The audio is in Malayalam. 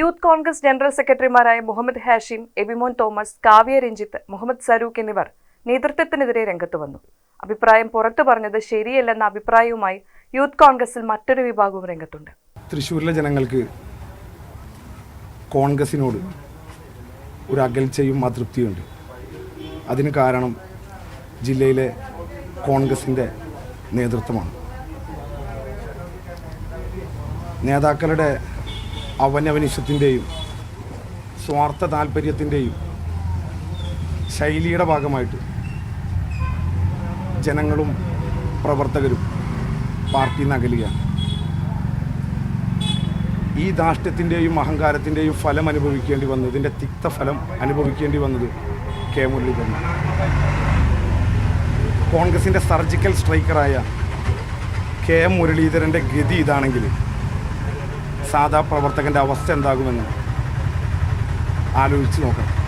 യൂത്ത് കോൺഗ്രസ് ജനറൽ സെക്രട്ടറിമാരായ മുഹമ്മദ് ഹാഷിം എബിമോൻ തോമസ് കാവ്യ രഞ്ജിത്ത് മുഹമ്മദ് സരൂഖ് എന്നിവർ നേതൃത്വത്തിനെതിരെ രംഗത്ത് വന്നു. അഭിപ്രായം പുറത്തു പറഞ്ഞത് ശരിയല്ലെന്ന അഭിപ്രായവുമായി യൂത്ത് കോൺഗ്രസിൽ മറ്റൊരു വിഭാഗവും രംഗത്തുണ്ട്. തൃശ്ശൂരിലെ ജനങ്ങൾക്ക് കോൺഗ്രസിനോട് ഒരു അകൽച്ചയും അതൃപ്തിയുണ്ട്. അതിന് കാരണം ജില്ലയിലെ കോൺഗ്രസിന്റെ നേതൃത്വമാണ്. നേതാക്കളുടെ അവനവനിഷത്തിന്റെയും സ്വാർത്ഥ താല്പര്യത്തിന്റെയും ശൈലിയുടെ ഭാഗമായിട്ട് ജനങ്ങളും പ്രവർത്തകരും പാർട്ടി നകലുകയാണ്. ഈ ധാഷ്ട്യത്തിന്റെയും അഹങ്കാരത്തിന്റെയും ഫലം അനുഭവിക്കേണ്ടി വന്നത് ഇതിന്റെ തിക്തഫലം അനുഭവിക്കേണ്ടി വന്നത് കെ മുരളീധരൻ കോൺഗ്രസിന്റെ സർജിക്കൽ സ്ട്രൈക്കറായ കെ മുരളീധരന്റെ ഗതി ഇതാണെങ്കിൽ സാധാ പ്രവർത്തകന്റെ അവസ്ഥ എന്താകുമെന്ന് ആലോചിച്ച് നോക്കണം.